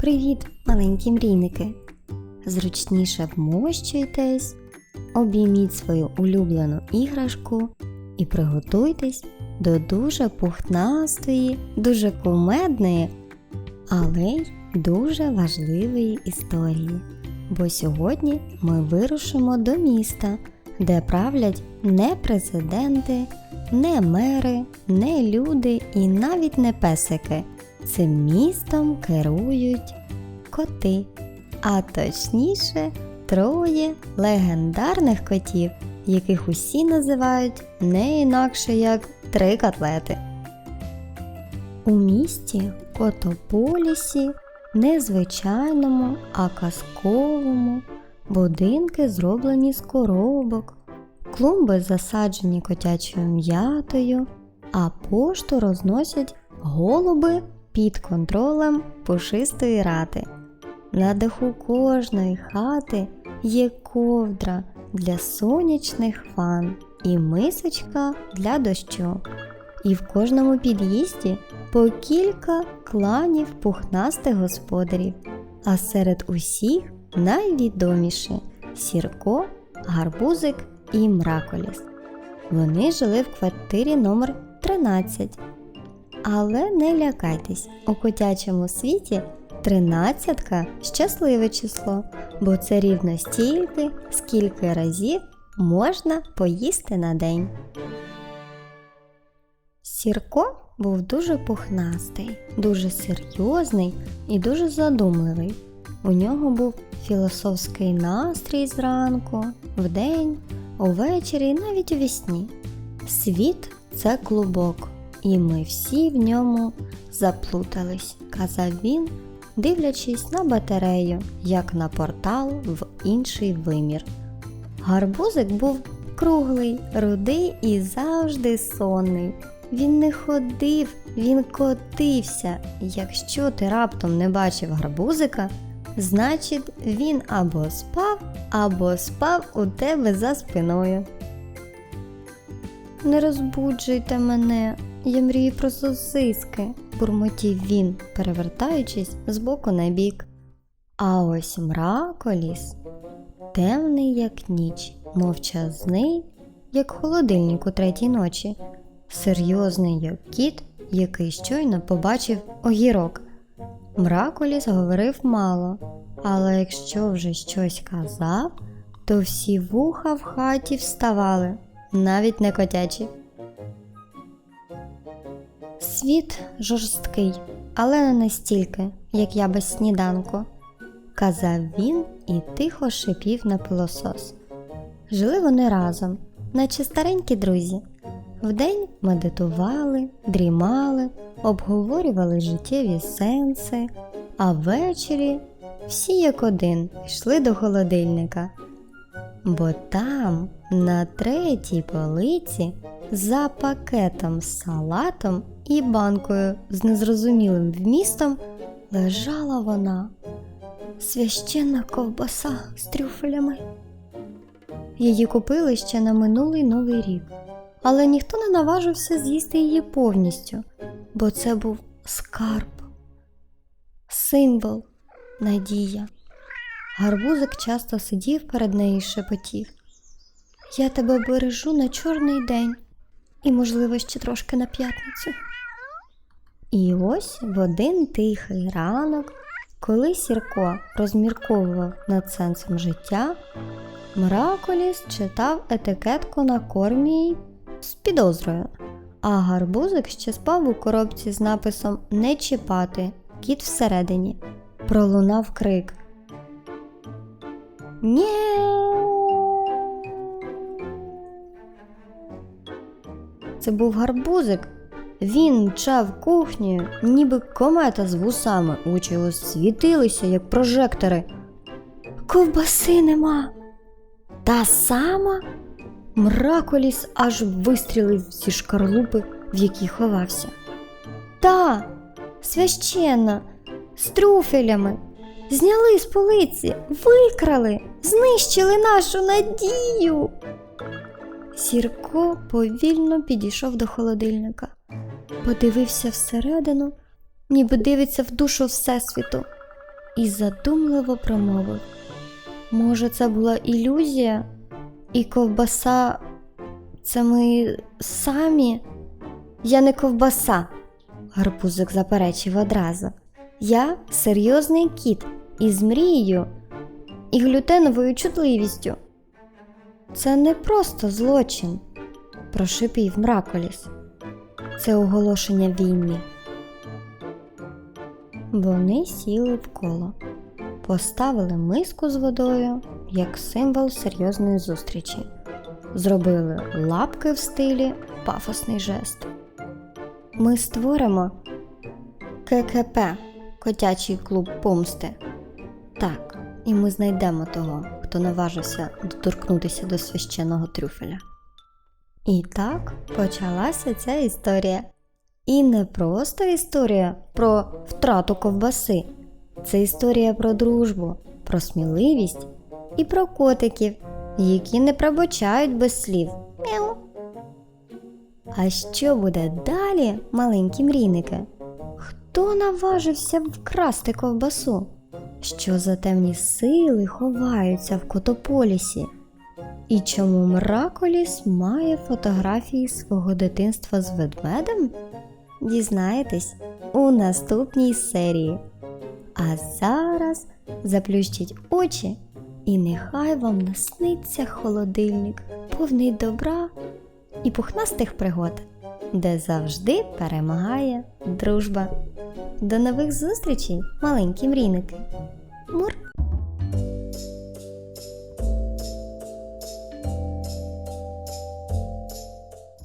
Привіт, маленькі мрійники! Зручніше вмощуйтесь, обійміть свою улюблену іграшку і приготуйтесь до дуже пухнастої, дуже кумедної, але й дуже важливої історії. Бо сьогодні ми вирушимо до міста, де правлять не президенти, не мери, не люди і навіть не песики. Цим містом керують коти, а точніше троє легендарних котів, яких усі називають не інакше як три котлети. У місті Котополісі, незвичайному, а казковому, будинки зроблені з коробок, клумби засаджені котячою м'ятою, а пошту розносять голуби під контролем пушистої рати. На даху кожної хати є ковдра для сонячних фан і мисочка для дощу. І в кожному під'їзді по кілька кланів пухнастих господарів, а серед усіх найвідоміші Сірко, Гарбузик і Мраколіс. Вони жили в квартирі номер 13 але не лякайтесь, у котячому світі тринадцятка щасливе число, бо це рівно стільки, скільки разів можна поїсти на день. Сірко був дуже пухнастий, дуже серйозний і дуже задумливий. У нього був філософський настрій зранку, вдень, увечері і навіть у вісні. Світ це клубок, і ми всі в ньому заплутались, казав він, дивлячись на батарею, як на портал в інший вимір. Гарбузик був круглий, рудий і завжди сонний. Він не ходив, він котився. Якщо ти раптом не бачив гарбузика, значить він або спав, або спав у тебе за спиною. Не розбуджуйте мене, я мрію про сосиски, бурмотів він, перевертаючись з боку на бік. А ось мраколіс, темний, як ніч, мовчазний, як холодильник у третій ночі, серйозний, як кіт, який щойно побачив огірок. Мраколіс говорив мало, але якщо вже щось казав, то всі вуха в хаті вставали, навіть не котячі. Світ жорсткий, але не настільки, як я без сніданку, казав він і тихо шипів на пилосос. Жили вони разом, наче старенькі друзі. Вдень медитували, дрімали, обговорювали життєві сенси, а ввечері всі як один йшли до холодильника. Бо там, на третій полиці, за пакетом з салатом і банкою з незрозумілим вмістом лежала вона, священна ковбаса з трюфелями. Її купили ще на минулий новий рік, але ніхто не наважився з'їсти її повністю, бо це був скарб, символ, надія. Гарбузик часто сидів перед нею і шепотів. Я тебе бережу на чорний день і, можливо, ще трошки на п'ятницю. І ось в один тихий ранок, коли Сірко розмірковував над сенсом життя, Мраколіс читав етикетку на кормі з підозрою, а гарбузик ще спав у коробці з написом Не чіпати, кіт всередині. Пролунав крик. Ні. Це був гарбузик. Він мчав кухнею, ніби комета з вусами, очі його світилися, як прожектори. Ковбаси нема. Та сама мраколіс аж вистрілив зі шкарлупи, в якій ховався. Та, священна, з трюфелями. Зняли з полиці, викрали, знищили нашу надію. Сірко повільно підійшов до холодильника, подивився всередину, ніби дивиться в душу Всесвіту. і задумливо промовив. Може, це була ілюзія? І ковбаса це ми самі? Я не ковбаса, гарбузик заперечив одразу. Я серйозний кіт із мрією і глютеновою чутливістю. Це не просто злочин, прошипів Мраколіс. Це оголошення війни. Вони сіли в коло, поставили миску з водою як символ серйозної зустрічі, зробили лапки в стилі пафосний жест. Ми створимо ККП Котячий клуб помсти. Так, і ми знайдемо того, хто наважився доторкнутися до священного трюфеля. І так почалася ця історія. І не просто історія про втрату ковбаси. Це історія про дружбу, про сміливість і про котиків, які не пробачають без слів. Мяу. А що буде далі, маленькі мрійники? Хто наважився вкрасти ковбасу? Що за темні сили ховаються в Котополісі? І чому Мраколіс має фотографії свого дитинства з ведмедем? Дізнаєтесь у наступній серії. А зараз заплющіть очі, і нехай вам насниться холодильник, повний добра і пухнастих пригод, де завжди перемагає дружба. До нових зустрічей, маленькі мрійники! Мур!